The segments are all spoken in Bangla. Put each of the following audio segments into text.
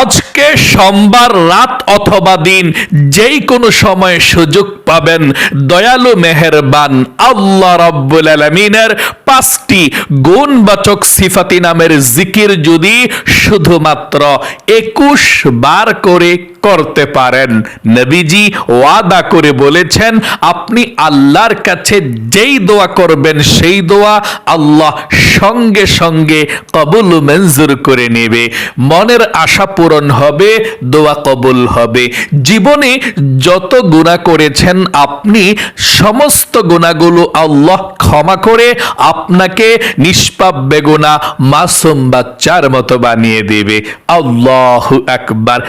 আজকে সোমবার রাত অথবা দিন, যেই কোনো সময় সুযোগ পাবেন, দয়ালু মেহেরবান আল্লাহ রব্বুল আলমিনের পাঁচটি গুণবাচক সিফাতি নামের জিকির যদি শুধুমাত্র একুশ বার করে করতে পারেন। নবীজি ওয়াদা করে বলেছেন, আপনি আল্লাহর কাছে যেই দোয়া করবেন, সেই দোয়া আল্লাহ সঙ্গে সঙ্গে কবুল মঞ্জুর করে নেবে। মনের আশা পূরণ হবে, দোয়া কবুল হবে। জীবনে যত গুণা করেছেন আপনি, সমস্ত গুণাগুলো আল্লাহ ক্ষমা করে আপনাকে নিষ্পাপ বেগুনা মাসুম বাচ্চার মতো বানিয়ে দেবে। আল্লাহ একবার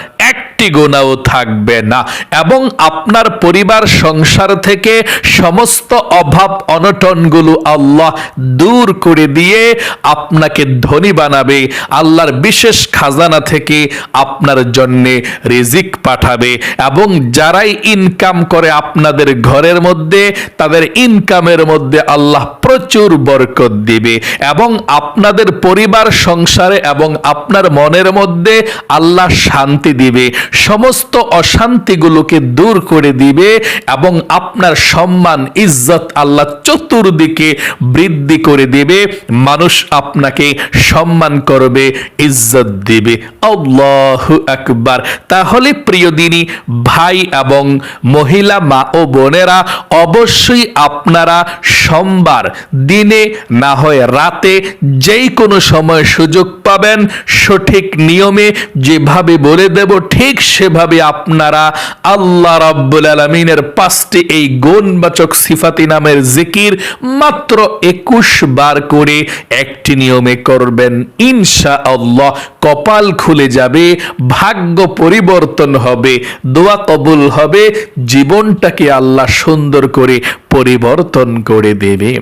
একটি গোনাও থাকবে না। এবং আপনার পরিবার, সংসার থেকে সমস্ত অভাব অনটনগুলো আল্লাহ দূর করে দিয়ে আপনাকে ধনী বানাবে। আল্লাহর বিশেষ খাজানা থেকে আপনার জন্যে রিজিক পাঠাবে। এবং যারাই ইনকাম করে আপনাদের ঘরের মধ্যে, তাদের ইনকামের মধ্যে আল্লাহ প্রচুর বরকত দিবে। এবং আপনাদের পরিবার, সংসারে এবং আপনার মনের মধ্যে আল্লাহ শান্তি দিবে। সমস্ত অশান্তিগুলোকে দূর করে দিবে এবং আপনার সম্মান, ইজ্জত আল্লাহ চতুর্দিকে বৃদ্ধি করে দিবে। মানুষ আপনাকে সম্মান করবে, ইজ্জত দিবে। আল্লাহ আকবার। তাহলে প্রিয় দিনী, ভাই এবং মহিলা, মা ও বোনেরা, অবশ্যই আপনারা সোমবার দিনে না হয় রাতে যেই কোনো সময় সুযোগ পাবেন। সঠিক নিয়মে যেভাবে বলে দেব, ঠিক সেভাবে আপনারা আল্লাহ রাব্বুল আলমিনের পাঁচটি এই গুণবাচক সিফাতি নামের জিকির মাত্র একুশ বার করে একটি নিয়মে করবেন। ইনশা আল্লাহ কপাল খুলে যাবে, ভাগ্য পরিবর্তন হবে, দোয়া কবুল হবে, জীবনটাকে আল্লাহ সুন্দর করে পরিবর্তন করে দেবে।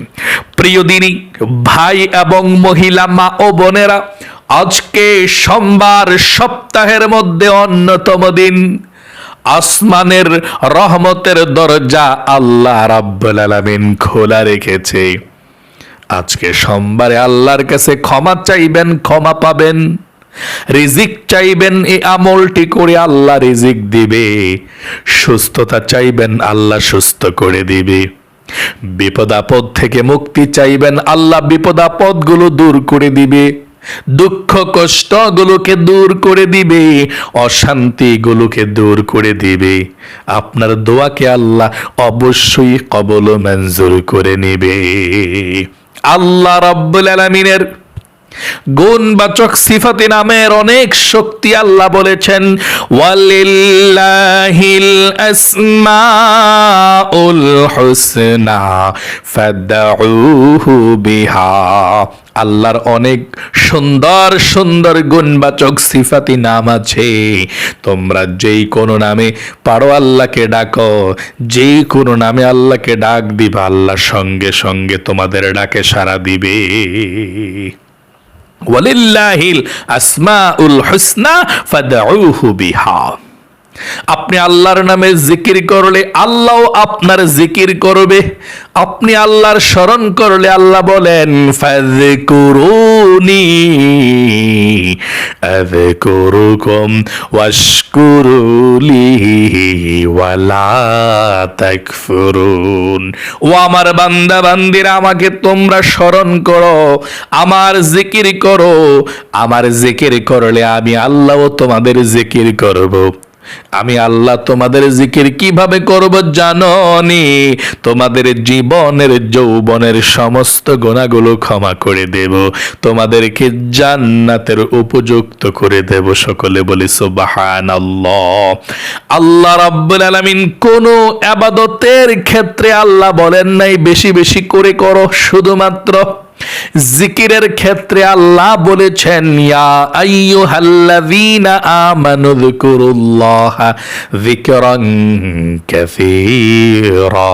প্রিয় দিনী ভাই এবং মহিলা মা ও বোনেরা, আজকে সোমবার সপ্তাহের মধ্যে অন্যতম দিন। আসমানের রহমতের দরজা আল্লাহ রাব্বুল আলামিন খোলা রেখেছে। আজকে সোমবারে আল্লাহর কাছে ক্ষমা চাইবেন, ক্ষমা পাবেন। রিজিক চাইবেন, এই আমলটি করে আল্লাহ রিজিক দিবে। সুস্থতা চাইবেন, আল্লাহ সুস্থ করে দিবে। বিপদ আপদ থেকে মুক্তি চাইবেন আল্লাহ। বিপদ আপদগুলো দূর করে দিবে, দুঃখ কষ্টগুলোকে দূর করে দিবে, অশান্তিগুলোকে দূর করে দিবে। আপনার দোয়াকে আল্লাহ অবশ্যই কবল মঞ্জুর করে নেবে। আল্লাহ রব্বুল আলামিনের গুণবাচক সিফাতি নামের অনেক শক্তি আল্লাহ বলেছেন, ওয়ালিল্লাহিল আসমাউল হুসনা ফাদউহু বিহা। আল্লাহর অনেক সুন্দর সুন্দর গুণবাচক সিফাতি নাম আছে। তোমরা যেই কোনো নামে পারো আল্লাহকে ডাকো, যেই কোনো নামে আল্লাহকে ডাক দিবা, আল্লাহ সঙ্গে সঙ্গে তোমাদের ডাকে সাড়া দিবে। ওয়ালিল্লাহিল আসমাউল হুসনা ফাদউহু বিহা আপনি আল্লাহর নামে জিকির করলে আল্লাহ আপনার জিকির করবে। আপনি আল্লাহর স্মরণ করলে আল্লাহ বলেন ও আমার বান্দা বান্দিরা আমাকে তোমরা স্মরণ করো, আমার জিকির করো। আমার জিকির করলে আমি আল্লাহ তোমাদের জিকির করব। আমি আল্লাহ তোমাদের জিকির কীভাবে করব জাননি? তোমাদের জীবনের, যৌবনের সমস্ত গোনাগুলো ক্ষমা করে দেব। তোমাদেরকে জান্নাতের উপযুক্ত করে দেব সকলে বলি সুবাহান আল্লাহ রাব্বুল আলামিন কোন আবাদতের ক্ষেত্রে আল্লাহ বলেন নাই, বেশি বেশি করে করো, শুধুমাত্র জিকিরের ক্ষেত্রে আল্লাহ বলেছেন, ইয়া আইয়ুহাল্লাযীনা আমানু যিকুরুল্লাহ যিকরান কাসীরা।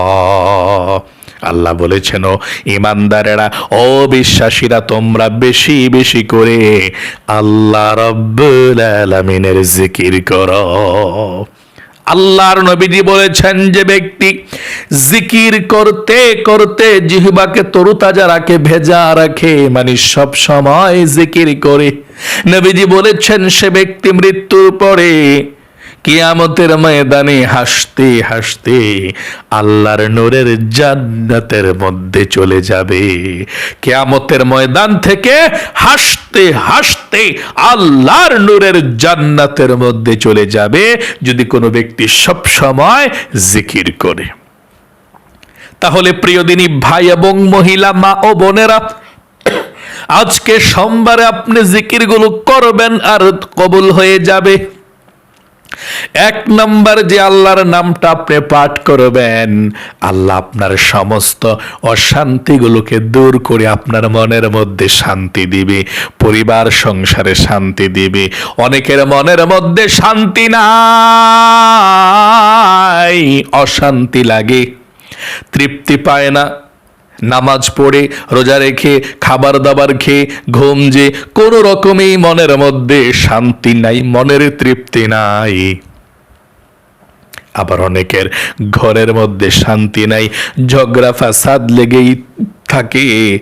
আল্লাহ বলেছেন, ও ইমানদারেরা ও বিশ্বাসীরা, তোমরা বেশি বেশি করে আল্লাহ রব্বুল আলামিনের জিকির করো। আল্লাহর নবীজি বলেছেন যে ব্যক্তি জিকির করতে করতে জিহবাকে তরুতাজা রাখে, ভেজা রাখে মানে সব সময় জিকির করে। নবীজি বলেছেন, সে ব্যক্তি মৃত্যুর পরে কিয়ামতের ময়দানে হাসতে হাসতে আল্লাহর নূরের জান্নাতের মধ্যে চলে যাবে। কিয়ামতের ময়দান থেকে হাসতে হাসতে আল্লাহর নূরের জান্নাতের মধ্যে চলে যাবে, যদি কোনো ব্যক্তি সব সময় জিকির করে। তাহলে প্রিয়দিনী ভাই এবং মহিলা, মা ও বোনেরা, আজকে সোমবারে আপনি জিকিরগুলো করবেন আর কবুল হয়ে যাবে। এক নম্বর যে আল্লাহর নামটা আপনি পাঠ করবেন, আল্লাহ আপনার সমস্ত অশান্তিগুলোকে দূর করে আপনার মনের মধ্যে শান্তি দিবে, পরিবার সংসারে শান্তি দিবে। অনেকের মনের মধ্যে শান্তি নাই, অশান্তি লাগে, তৃপ্তি পায় না। নামাজ পড়ে, রোজা রেখে খাবার দাবার খেয়ে, ঘুম যে কোনো রকমেই মনের মধ্যে শান্তি নাই, মনের তৃপ্তি নাই। আবার অনেকের ঘরের মধ্যে শান্তি নাই ঝগড়া ফাসাদ লেগেই থাকে।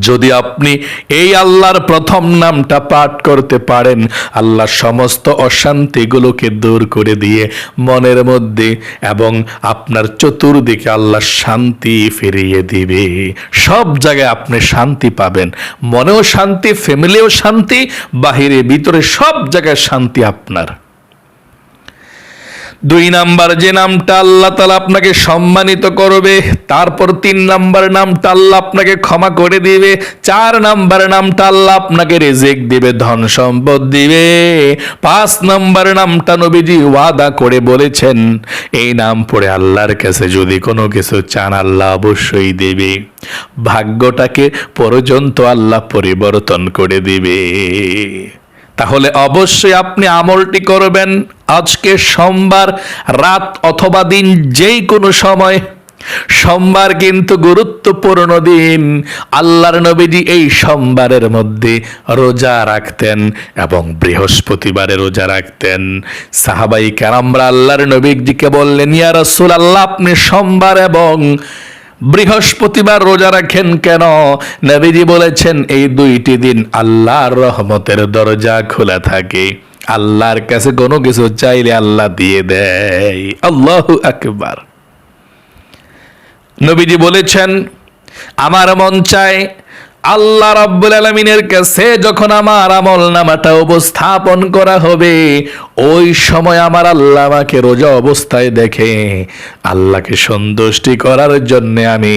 যদি আপনি এই আল্লাহর প্রথম নামটা পাঠ করতে পারেন, আল্লাহ সমস্ত অশান্তিগুলোকে দূর করে দিয়ে মনের মধ্যে এবং আপনার চতুর্দিকে আল্লাহ শান্তি ফিরিয়ে দিবে। সব জায়গায় আপনি শান্তি পাবেন। মনেও শান্তি ফ্যামিলিও শান্তি, বাহিরে, ভিতরে সব জায়গায় শান্তি আপনার। দুই নাম্বার যে নামটা আল্লাহ তালা আপনাকে সম্মানিত করবে, তারপর তিন নাম্বার নামটা আল্লাহ আপনাকে ক্ষমা করে দিবে, চার নাম্বার নামটা আল্লাহ আপনাকে রেজেক দিবে, ধন সম্পদ দিবে। পাঁচ নাম্বার নামটা নবীজি ওয়াদা করে বলেছেন, এই নাম পড়ে আল্লাহর কাছে যদি কোনো কিছু চান আল্লাহ অবশ্যই দেবে। ভাগ্যটাকে পর্যন্ত আল্লাহ পরিবর্তন করে দিবে। তাহলে অবশ্যই আপনি আমলটি করবেন আজকে সোমবার, রাত অথবা দিন যেই কোনো সময়। সোমবার কিন্তু গুরুত্বপূর্ণ দিন। আল্লাহর নবীজি এই সোমবারের মধ্যে রোজা রাখতেন এবং বৃহস্পতিবারে রোজা রাখতেন। সাহাবাই কারামরা আল্লাহর নবীজিকে বললেন, ইয়া রাসূল আল্লাহ আপনি সোমবার এবং বৃহস্পতিবার রোজা রাখেন কেন? নবীজি বলেছেন, এই দুইটি দিন আল্লাহর রহমতের দরজা খোলা থাকে। আল্লাহর কাছে কোনো কিছু চাইলে আল্লাহ দিয়ে দেয়। আল্লাহ আকবার। নবীজি বলেছেন, আমার মন চায় আল্লাহ রাব্বুল আলমিনের কাছে যখন আমার আমল নামাটা উপস্থাপন করা হবে, ওই সময় আমার আল্লাহ আমাকে রোজা অবস্থায় দেখে, আল্লাহকে সন্তুষ্টি করার জন্য আমি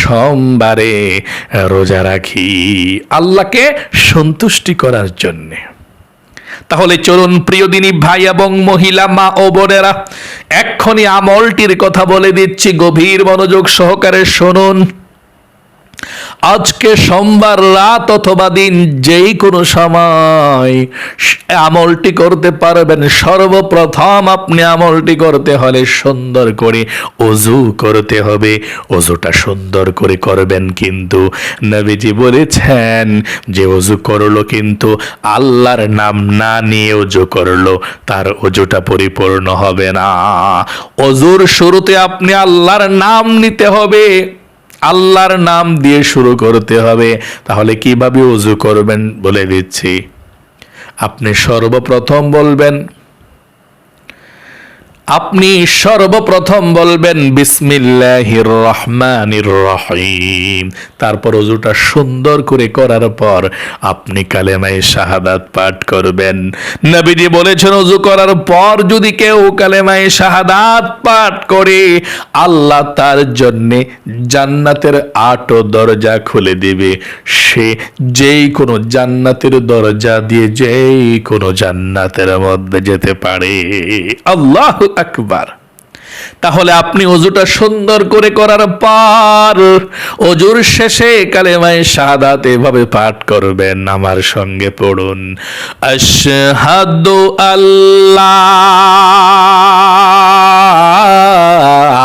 সোমবারে রোজা রাখি আল্লাহকে সন্তুষ্টি করার জন্যে। তাহলে চলুন প্রিয় প্রিয়দিনী ভাই এবং মহিলা, মা ও বোনেরা এক্ষণি আমলটির কথা বলে দিচ্ছি, গভীর মনোযোগ সহকারে শুনুন। আজকে সোমবার রাত অথবা দিন যেই কোনো সময় আমলটি করতে পারবেন, সর্বপ্রথম আপনি আমলটি করতে হলে সুন্দর করে অজু করতে হবে। অজুটা সুন্দর করে করবেন কিন্তু নবীজি বলেছেন যে অজু করল কিন্তু আল্লাহর নাম না নিয়ে অজু করল, তার অজুটা পরিপূর্ণ হবে না। অজুর শুরুতে আপনি আল্লাহর নাম নিতে হবে। আল্লাহর নাম দিয়ে শুরু করতে হবে। তাহলে কীভাবে উজু করবেন বলে দিচ্ছি। আপনি সর্বপ্রথম বলবেন আপনি সর্বপ্রথম বলবেন বিসমিল্লাহির রহমানির রহিম তারপর অজুটা সুন্দর করে করার পর আপনি কালেমায় শাহাদাত পাঠ করবেন। নবীজি বলেছেন, অজু করার পর যদি কেউ কালেমায় শাহাদাত পাঠ করে, আল্লাহ তার জন্যে জান্নাতের আট দরজা খুলে দিবে। সে যেই কোনো জান্নাতের দরজা দিয়ে যেই কোনো জান্নাতের মধ্যে যেতে পারে। আল্লাহ আকবার। তাহলে আপনি অজুটা সুন্দর করে করার পর অজুর শেষে কালেমায় শাহাদাত এভাবে পাঠ করবেন, আমার সঙ্গে পড়ুন। আশহাদু আল্লাহ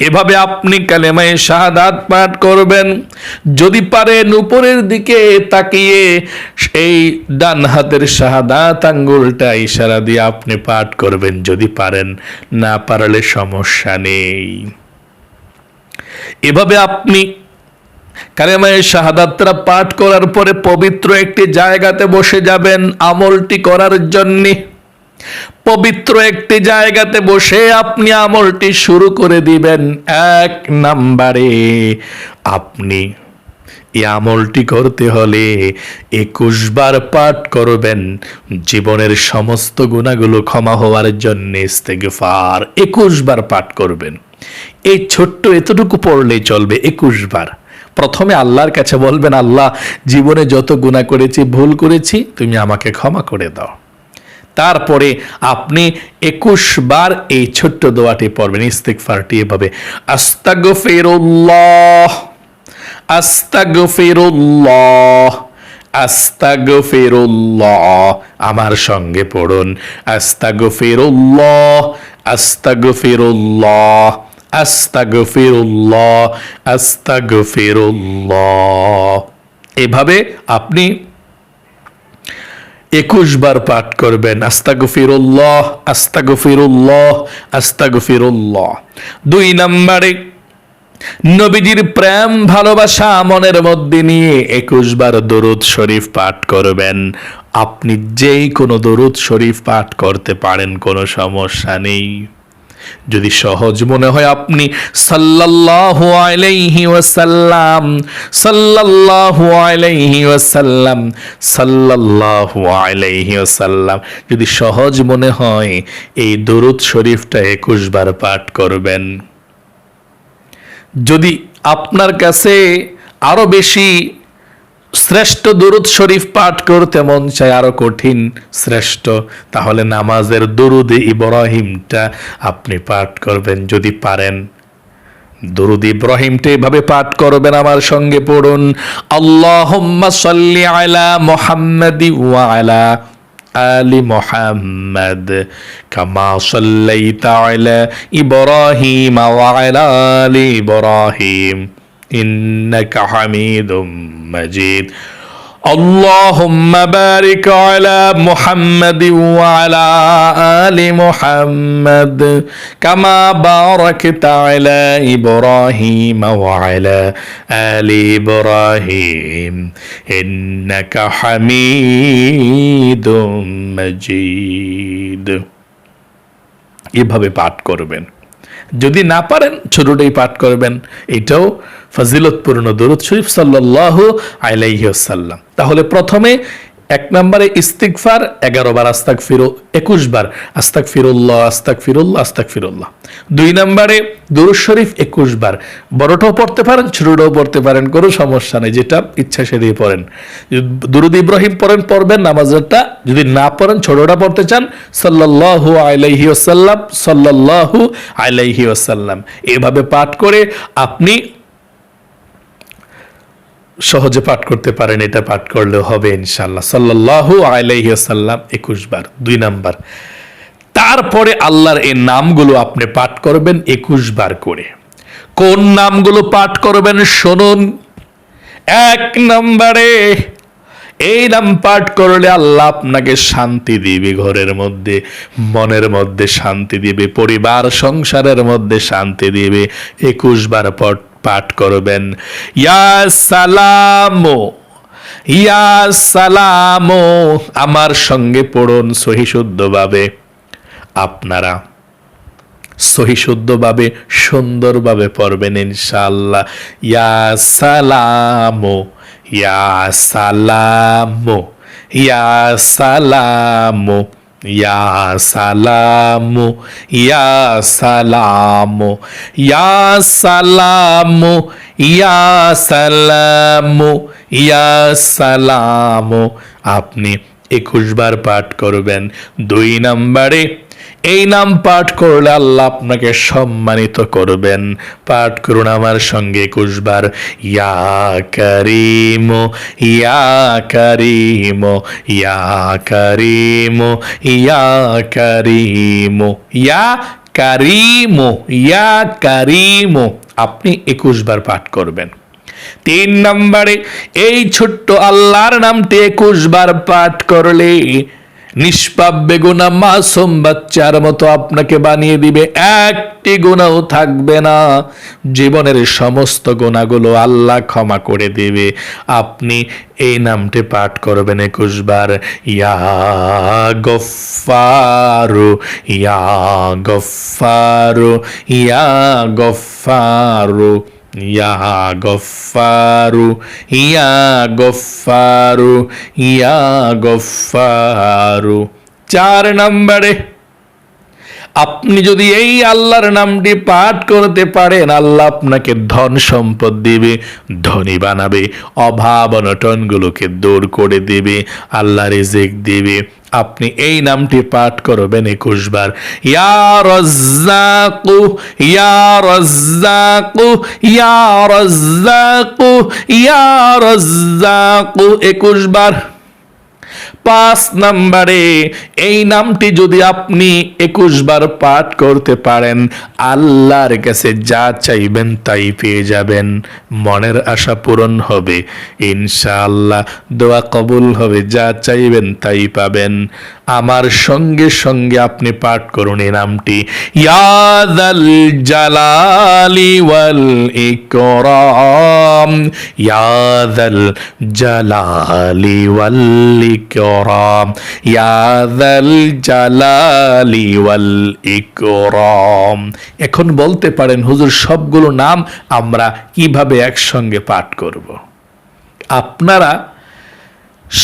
এভাবে আপনি কালেমায় শাহাদাত পাঠ করবেন। যদি পারেন উপরের দিকে তাকিয়ে, এই ডান হাতের শাহাদাত আঙ্গুলটা ইশারা দিয়ে আপনি পাঠ করবেন, যদি পারেন। না পারলে সমস্যা নেই। এভাবে আপনি কালেমায় শাহাদাতরা পাঠ করার পরে পবিত্র একটি জায়গাতে বসে যাবেন আমলটি করার জন্যে। পবিত্র একটি জায়গাতে বসে আপনি আমলটি শুরু করে দিবেন। এক নাম্বারে আপনি এই আমলটি করতে হলে একুশ বার পাঠ করবেন। জীবনের সমস্ত গুণাগুলো ক্ষমা হওয়ার জন্য ইস্তেগফার একুশ বার পাঠ করবেন। এই ছোট্ট এতটুকু পড়লেই চলবে একুশ বার। প্রথমে আল্লাহর কাছে বলবেন, আল্লাহ, জীবনে যত গুণা করেছি, ভুল করেছি, তুমি আমাকে ক্ষমা করে দাও। তারপরে আপনি একুশ বার এই ছোট্ট দোয়াটি পড়বেন ইস্তিক ইস্তিকফারটি এভাবে। আস্তাগ আস্তাগফিরুল্লাহ আস্তাগফিরুল্লাহ আস্তাগফিরুল্লাহ, আমার সঙ্গে পড়ুন। আস্তাগফিরুল্লাহ আস্তাগফিরুল্লাহ আস্তাগফিরুল্লাহ আস্তাগফিরুল্লাহ। এভাবে আপনি একুশ বার পাঠ করবেন, আস্তাগফিরুল্লাহ আস্তাগফিরুল্লাহ আস্তাগফিরুল্লাহ। দুই নম্বরে, নবীজির প্রেম, ভালোবাসা, মনের মধ্যে নিয়ে একুশ বার দরুদ শরীফ পাঠ করবেন। আপনি যেই কোনো দরুদ শরীফ পাঠ করতে পারেন, কোনো সমস্যা নেই। যদি সহজ মনে হয় আপনি সাল্লাল্লাহু আলাইহি ওয়াসাল্লাম, সাল্লাল্লাহু আলাইহি ওয়াসাল্লাম, সাল্লাল্লাহু আলাইহি ওয়াসাল্লাম, যদি সহজ মনে হয় এই দরুদ শরীফটা একুশ বার পাঠ করবেন। যদি আপনার কাছে আরও বেশি শ্রেষ্ঠ দুরুদ শরীফ পাঠ করতে মন চায় আরও কঠিন শ্রেষ্ঠ। তাহলে নামাজের দুরুদ ইব্রাহিমটা আপনি পাঠ করবেন, যদি পারেন। দুরুদ ইব্রাহিমটা এভাবে পাঠ করবেন, আমার সঙ্গে পড়ুন। আল্লাহুম্মা সাল্লি আলা মুহাম্মাদি ওয়া আলা মুহাম্মাদ, কামা সাল্লাইতা আলা ইব্রাহিম ওয়া আলা আলি ইব্রাহিম। إنك حميد مجيد اللهم بارك على محمد وعلى آل محمد كما باركت على إبراهيم وعلى آل إبراهيم إنك حميد مجيد এভাবে পাঠ করবেন যদি না পারেন ছোটটাই পাঠ করবেন। এটাও ফজিলতপূর্ণ। দরুদ শরীফ সাল্লাহ আলাইসাল্লাম তাহলে প্রথমে এক নম্বরে ইস্তিকফার এগারো বার আস্তাক ফিরো একুশ বার আস্তাক ফিরুল্লাহ আস্তাক ফিরুল্লাহ আস্তাক ফিরুল্লাহ দুই নম্বরে দুরুদ শরীফ, একুশ বার। বড়টাও পড়তে পারেন, ছোটটাও পড়তে পারেন, কোনো সমস্যা নেই, যেটা ইচ্ছা সে দিয়ে পড়েন। দুরুদ ইব্রাহিম পড়েন, পড়বেন নামাজটা যদি না পড়েন, ছোটটা পড়তে চান, সাল্লাল্লাহু আলাইহি ওসাল্লাম সাল্লাল্লাহু আলাইহি ওসাল্লাম এভাবে পাঠ করে আপনি সহজে পাঠ করতে পারেন, এটা পাঠ করলেও হবে ইনশাল্লাহ সাল্লাল্লাহু আলাইহি আসাল্লাম একুশ বার, দুই নাম্বার। তারপরে আল্লাহর এই নামগুলো আপনি পাঠ করবেন একুশ বার করে। কোন নামগুলো পাঠ করবেন শুনুন। এক নম্বরে, এই নাম পাঠ করলে আল্লাহ আপনাকে শান্তি দিবে ঘরের মধ্যে, মনের মধ্যে শান্তি দিবে, পরিবার, সংসারের মধ্যে শান্তি দিবে। একুশ বার পর পাঠ করবেন। ইয়া সালামো ইয়া সালামো, আমার সঙ্গে পড়ুন সহি শুদ্ধভাবে আপনারা সহি শুদ্ধভাবে সুন্দরভাবে পড়বেন ইনশাআল্লাহ। ইয়া সালামো ইয়া সালামো ইয়া সালামো। ইয়া সালামু, ইয়া সালাম, ইয়া সালামু ইয়া সালামু ইয়া সালামু। আপনি একুশ বার পাঠ করবেন। দুই নাম্বারে এই নাম পাঠ করলে আল্লাহ আপনাকে সম্মানিত করবেন। পাঠ করুন আমার সঙ্গে একুশ বার ইয়া করিম ইয়া করিম ইয়া করিম ইয়া করিম, ইয়া কারিম ইয়া কারিম। আপনি একুশ বার পাঠ করবেন। তিন নম্বরে, এই ছোট্ট আল্লাহর নামটি একুশ বার পাঠ করলে নিষ্পাপ বেগুনা মাসুম বাচ্চার মতো আপনাকে বানিয়ে দিবে। একটি গুণাও থাকবে না। জীবনের সমস্ত গুণাগুলো আল্লাহ ক্ষমা করে দেবে। আপনি এই নামটি পাঠ করবেন একুশ বার ইয়া গফারু ইয়া গফারু ইয়া গফারু ইয়া গফারু ইয়া গফারু ইয়া গফারু চার নম্বরে আপনি যদি এই আল্লাহর নামটি পাঠ করতে পারেন, আল্লাহ আপনাকে ধন সম্পদ দিবে, ধনী বানাবে, অভাব অনটনগুলোকে দূর করে দেবে, আল্লাহ রিজিক দিবে। আপনি এই নামটি পাঠ করবেন একুশ বার ইয়া রাজ্জাকু ইয়া রাজ্জাকু ইয়া রাজ্জাকু ইয়া রাজ্জাকু একুশ বার পাঁচ নাম্বারে। এই নামটি যদি আপনি একুশ বার পাঠ করতে পারেন, আল্লাহর কাছে যা চাইবেন তাই পেয়ে যাবেন। মনের আশা পূরণ হবে। ইনশাআল্লাহ, দোয়া কবুল হবে, যা চাইবেন তাই পাবেন। আমার সঙ্গে সঙ্গে আপনি পাঠ করুন এই নামটি। ইয়াদাল জালালি ওয়াল ইকরাম। ইয়াদাল জালালি ওয়াল ইকরাম। ইয়াদাল জালালি ওয়াল ইকরাম। এখন বলতে পারেন, হুজুর, সবগুলো নাম আমরা কীভাবে একসঙ্গে পাঠ করব? আপনারা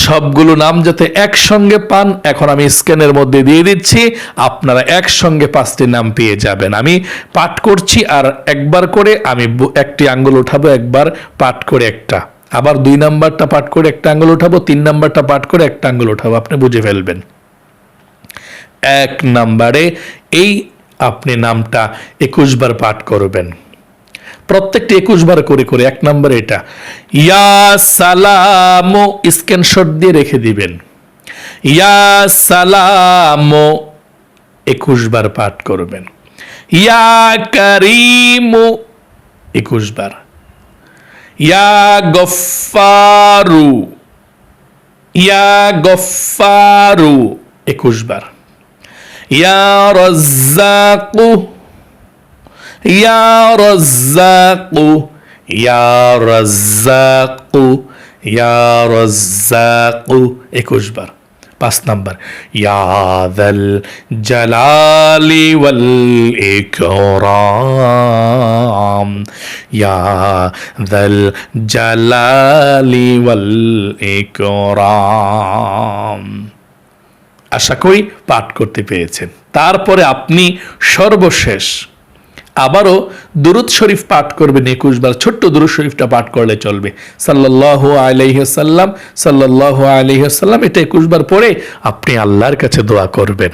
সবগুলো নাম যাতে একসঙ্গে পান, এখন আমি স্ক্যানের মধ্যে দিয়ে দিচ্ছি। আপনারা একসঙ্গে পাঁচটি নাম পেয়ে যাবেন। আমি পাঠ করছি আর একবার করে আমি একটি আঙ্গুল উঠাবো, একবার পাঠ করে একটা। আবার দুই নাম্বারটা পাঠ করে একটা আঙ্গুল উঠাবো, তিন নাম্বারটা পাঠ করে একটা আঙ্গুল উঠাবো। আপনি বুঝে ফেলবেন। এক নাম্বারে এই আপনি নামটা একুশ বার পাঠ করবেন। প্রত্যেকটি একুশ বার করে করে, এক নম্বর এটা, ইয়া সালামো স্ক্রিনশট দিয়ে রেখে দিবেন। ইয়া সালামো একুশ বার পাঠ করবেন। ইয়া করিমো একুশ বার। ইয়া গফারু ইয়া গফারু একুশ বার। ইয়া রজ্জাকু ইয়া রজ্জাকু ইয়া রজ্জাকু ইয়া রজ্জাকু একুশ বার, পাঁচ নাম্বার। ইয়াদাল জালালি ওয়াল ইকরাম ইয়াদাল জালালি ওয়াল ইকরাম আশা করি পাঠ করতে পেরেছেন। তারপরে আপনি সর্বশেষ আবারও দুরুদ শরীফ পাঠ করবেন একুশ বার, ছোট্ট দুরুদ শরীফটা পাঠ করলে চলবে। সাল্লাহ আলহিহাল্লাম সাল্লাহ আলহিহাল্লাম এটা একুশ বার পরে আপনি আল্লাহর কাছে দোয়া করবেন।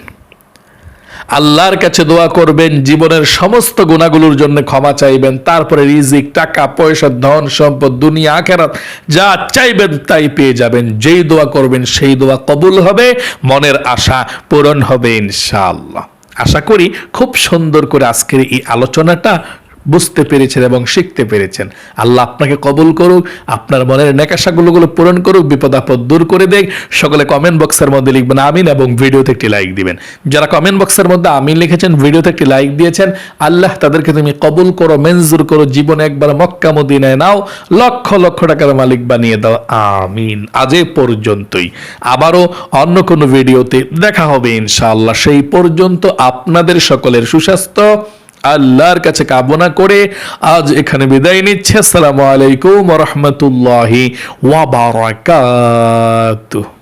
আল্লাহর কাছে দোয়া করবেন, জীবনের সমস্ত গুণাগুলোর জন্য ক্ষমা চাইবেন, তারপরে রিজিক, টাকা, পয়সা, ধন, সম্পদ, দুনিয়া, আখেরাত, যা চাইবেন তাই পেয়ে যাবেন। যেই দোয়া করবেন সেই দোয়া কবুল হবে, মনের আশা পূরণ হবে ইনশাআল্লাহ। আশা করি খুব সুন্দর করে আজকের এই আলোচনাটা বুঝতে পেরেছেন এবং শিখতে পেরেছেন। আল্লাহ আপনাকে কবুল করুক, আপনার মনের নেকাশাগুলো গুলো পূরণ করুক বিপদ আপদ দূর করে দেখ সকলে কমেন্ট বক্সের মধ্যে লিখবেন আমিন এবং ভিডিওতে একটি লাইক দিবেন। যারা কমেন্ট বক্সের মধ্যে আমিন লিখেছেন, ভিডিওতে একটি লাইক দিয়েছেন, আল্লাহ তাদেরকে তুমি কবুল করো মেনজুর করো, জীবনে একবার মক্কা মদিনায় নাও, লক্ষ লক্ষ টাকার মালিক বানিয়ে দাও। আমিন। আজ পর্যন্তই। আবারও অন্য কোনো ভিডিওতে দেখা হবে ইনশাআল্লাহ। সেই পর্যন্ত আপনাদের সকলের সুস্বাস্থ্য। আল্লাহর কাছে কামনা করে আজ এখানে বিদায় নিচ্ছে। আসসালামু আলাইকুম রহমতুল্লাহি ওয়া বারাকাতুহু।